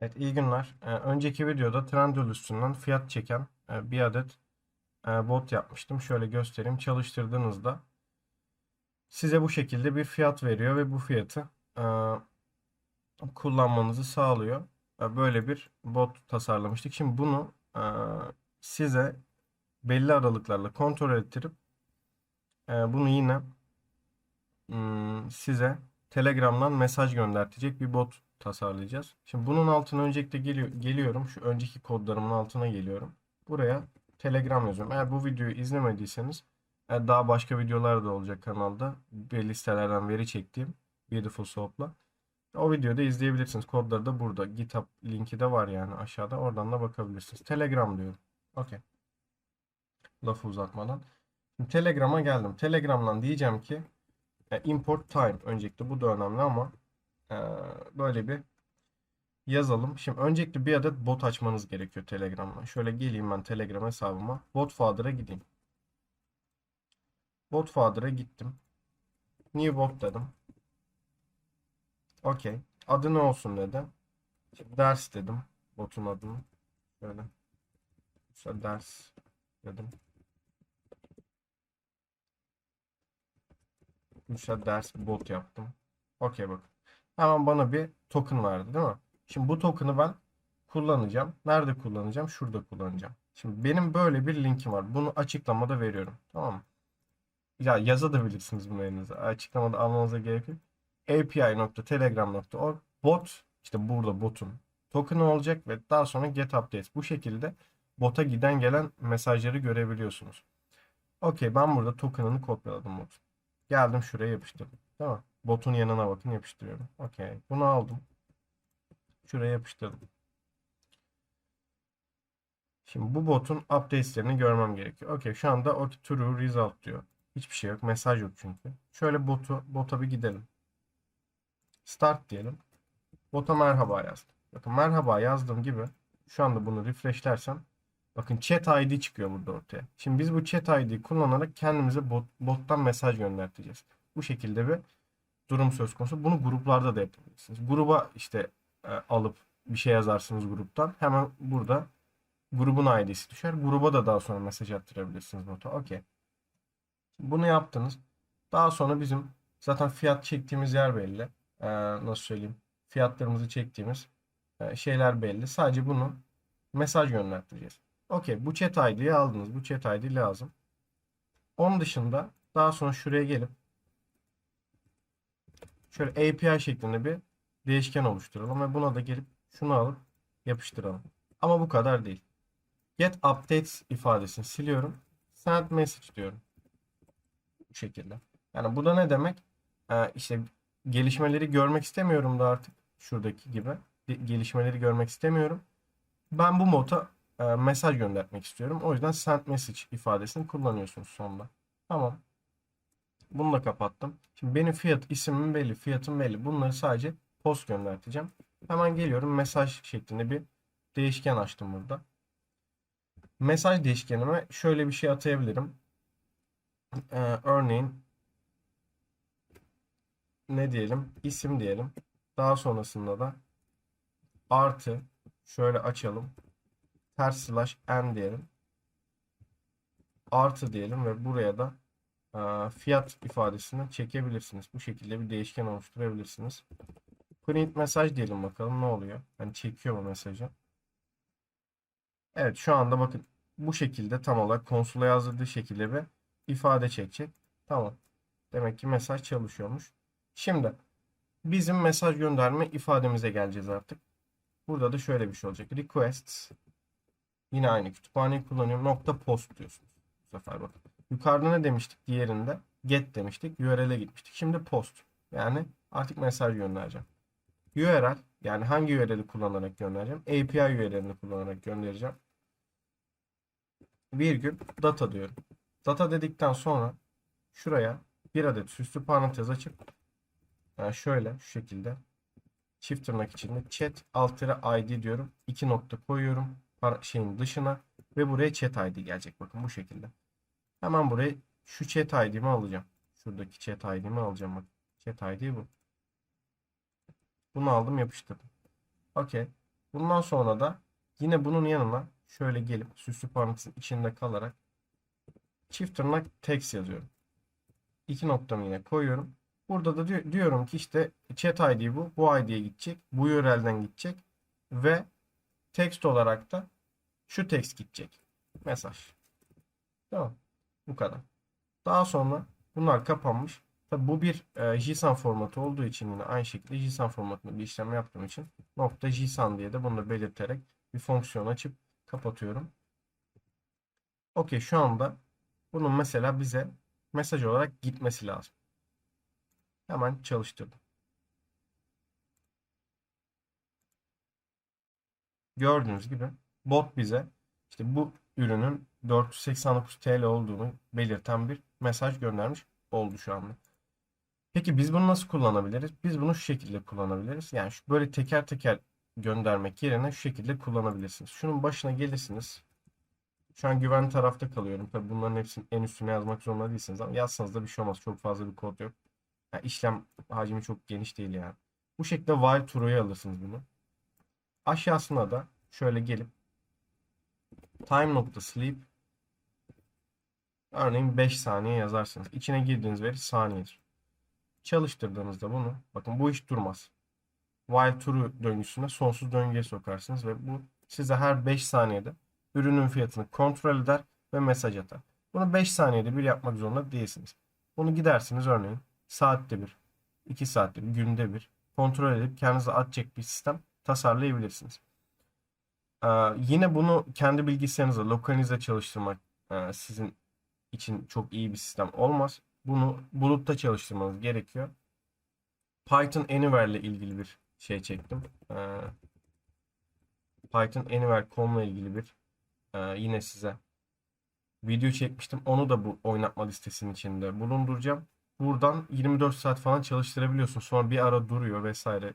Evet, iyi günler. Ee, önceki videoda Trendyol üstünden fiyat çeken e, bir adet e, bot yapmıştım. Şöyle göstereyim. Çalıştırdığınızda size bu şekilde bir fiyat veriyor ve bu fiyatı e, kullanmanızı sağlıyor. E, böyle bir bot tasarlamıştık. Şimdi bunu e, size belli aralıklarla kontrol ettirip e, bunu yine hmm, size Telegram'dan mesaj göndertecek bir bot tasarlayacağız. Şimdi bunun altına öncelikle geliyor, geliyorum. Şu önceki kodlarımın altına geliyorum. Buraya Telegram yazıyorum. Eğer bu videoyu izlemediyseniz daha başka videolar da olacak kanalda. Belli sitelerden veri çektiğim Beautiful Soap'la. O videoda izleyebilirsiniz. Kodları da burada. GitHub linki de var yani aşağıda. Oradan da bakabilirsiniz. Telegram diyorum. Okey. Lafı uzatmadan. Şimdi Telegram'a geldim. Telegram'dan diyeceğim ki e, import time. Öncelikle bu da önemli ama böyle bir yazalım. Şimdi öncelikle bir adet bot açmanız gerekiyor Telegram'dan. Şöyle geleyim ben Telegram hesabıma. Botfather'a gideyim. Botfather'a gittim. New bot dedim. Okey. Adı ne olsun dedi. Şimdi ders dedim. Botun adını. Şöyle. Mesela ders dedim. Mesela ders bot yaptım. Okey bak. Hemen bana bir token verdi değil mi? Şimdi bu token'ı ben kullanacağım. Nerede kullanacağım? Şurada kullanacağım. Şimdi benim böyle bir linkim var. Bunu açıklamada veriyorum. Tamam mı? Ya yazabilirsiniz bunu elinize. Açıklamada almanıza gerek yok. api.telegram.org bot işte burada botun token'ı olacak ve daha sonra get updates. Bu şekilde bota giden gelen mesajları görebiliyorsunuz. Okey ben burada token'ını kopyaladım botun. Geldim şuraya yapıştırdım. Tamam. Botun yanına bakın yapıştırıyorum. Okey. Bunu aldım. Şuraya yapıştırdım. Şimdi bu botun updates'lerini görmem gerekiyor. Okey şu anda o true result diyor. Hiçbir şey yok. Mesaj yok çünkü. Şöyle botu, bota bir gidelim. Start diyelim. Bota merhaba yazdım. Bakın merhaba yazdığım gibi şu anda bunu refreshlersem bakın chat ID çıkıyor burada ortaya. Şimdi biz bu chat ID'yi kullanarak kendimize bot, bottan mesaj gönderteceğiz. Bu şekilde bir durum söz konusu. Bunu gruplarda da yapabilirsiniz. Gruba işte e, alıp bir şey yazarsınız gruptan. Hemen burada grubun ID'si düşer. Gruba da daha sonra mesaj attırabilirsiniz bota. Okey. Bunu yaptınız. Daha sonra bizim zaten fiyat çektiğimiz yer belli. Ee, nasıl söyleyeyim? Fiyatlarımızı çektiğimiz e, şeyler belli. Sadece bunu mesaj gönderteceğiz. Okey. Bu chat ID'yi aldınız. Bu chat ID lazım. Onun dışında daha sonra şuraya gelip şöyle API şeklinde bir değişken oluşturalım ve buna da gelip şunu alıp yapıştıralım. Ama bu kadar değil. Get updates ifadesini siliyorum. Send message diyorum. Bu şekilde. Yani bu da ne demek? Ee, işte gelişmeleri görmek istemiyorum da artık şuradaki gibi. Gelişmeleri görmek istemiyorum. Ben bu moda e, mesaj göndermek istiyorum. O yüzden send message ifadesini kullanıyorsunuz sonunda. Tamam. Bunu da kapattım. Şimdi benim fiyat ismim belli, fiyatım belli. Bunları sadece post gönderteceğim. Hemen geliyorum mesaj şeklinde bir değişken açtım burada. Mesaj değişkenime şöyle bir şey atayabilirim. Ee, örneğin ne diyelim? İsim diyelim. Daha sonrasında da artı şöyle açalım. Ters slash n diyelim. Artı diyelim ve buraya da fiyat ifadesini çekebilirsiniz. Bu şekilde bir değişken oluşturabilirsiniz. Print mesaj diyelim bakalım ne oluyor. Hani çekiyor mu mesajı. Evet şu anda bakın bu şekilde tam olarak konsula yazdırdığı şekilde bir ifade çekecek. Tamam. Demek ki mesaj çalışıyormuş. Şimdi bizim mesaj gönderme ifademize geleceğiz artık. Burada da şöyle bir şey olacak. Requests yine aynı kütüphaneyi kullanıyorum. Nokta post diyorsunuz. Bu sefer bakın. Yukarıda ne demiştik diğerinde? Get demiştik. URL'e gitmiştik. Şimdi post. Yani artık mesaj göndereceğim. URL yani hangi URL'i kullanarak göndereceğim? API URL'ini kullanarak göndereceğim. Virgül data diyorum. Data dedikten sonra şuraya bir adet süslü parantez açıp yani şöyle şu şekilde çift tırnak içinde chat altıra id diyorum. iki nokta koyuyorum şeyin dışına ve buraya chat id gelecek. Bakın bu şekilde. Hemen buraya şu chat id'imi alacağım. Şuradaki chat id'imi alacağım. Bak. Chat id bu. Bunu aldım yapıştırdım. Okey. Bundan sonra da yine bunun yanına şöyle gelip süslü parantezin içinde kalarak çift tırnak text yazıyorum. İki noktamı yine koyuyorum. Burada da diyor- diyorum ki işte chat ID bu. Bu ID'ye gidecek. Bu URL'den gidecek. Ve text olarak da şu text gidecek. Mesaj. Tamam. Bu kadar. Daha sonra bunlar kapanmış. Tabi bu bir e, JSON formatı olduğu için yine aynı şekilde JSON formatında bir işlem yaptığım için nokta JSON diye de bunu belirterek bir fonksiyon açıp kapatıyorum. Okey şu anda bunun mesela bize mesaj olarak gitmesi lazım. Hemen çalıştırdım. Gördüğünüz gibi bot bize işte bu ürünün 489 TL olduğunu belirten bir mesaj göndermiş oldu şu anda. Peki biz bunu nasıl kullanabiliriz? Biz bunu şu şekilde kullanabiliriz. Yani şu böyle teker teker göndermek yerine şu şekilde kullanabilirsiniz. Şunun başına gelirsiniz. Şu an güvenli tarafta kalıyorum. Tabii bunların hepsini en üstüne yazmak zorunda değilsiniz ama yazsanız da bir şey olmaz. Çok fazla bir kod yok. Yani işlem hacmi çok geniş değil yani. Bu şekilde while true'yu alırsınız bunu. Aşağısına da şöyle gelip time nokta sleep örneğin 5 saniye yazarsınız. İçine girdiğiniz veri saniyedir. Çalıştırdığınızda bunu bakın bu iş durmaz. While true döngüsüne sonsuz döngüye sokarsınız ve bu size her 5 saniyede ürünün fiyatını kontrol eder ve mesaj atar. Bunu 5 saniyede bir yapmak zorunda değilsiniz. Bunu gidersiniz örneğin saatte bir, 2 saatte bir, günde bir kontrol edip kendinize atacak bir sistem tasarlayabilirsiniz. Ee, yine bunu kendi bilgisayarınıza lokalize çalıştırmak e, sizin için çok iyi bir sistem olmaz. Bunu bulutta çalıştırmanız gerekiyor. Python Anywhere ile ilgili bir şey çektim. Ee, Python Anywhere.com ile ilgili bir e, yine size video çekmiştim. Onu da bu oynatma listesinin içinde bulunduracağım. Buradan 24 saat falan çalıştırabiliyorsun. Sonra bir ara duruyor vesaire.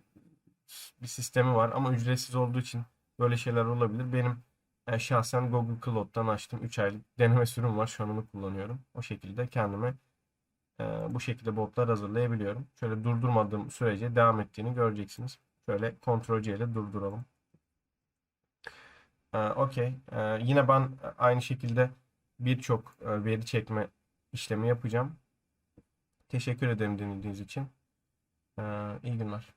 Bir sistemi var ama ücretsiz olduğu için böyle şeyler olabilir. Benim e, şahsen Google Cloud'dan açtım. 3 aylık deneme sürüm var. Şu an onu kullanıyorum. O şekilde kendime e, bu şekilde botlar hazırlayabiliyorum. Şöyle durdurmadığım sürece devam ettiğini göreceksiniz. Şöyle Ctrl C ile durduralım. E, Okey. E, yine ben aynı şekilde birçok e, veri çekme işlemi yapacağım. Teşekkür ederim dinlediğiniz için. E, iyi günler.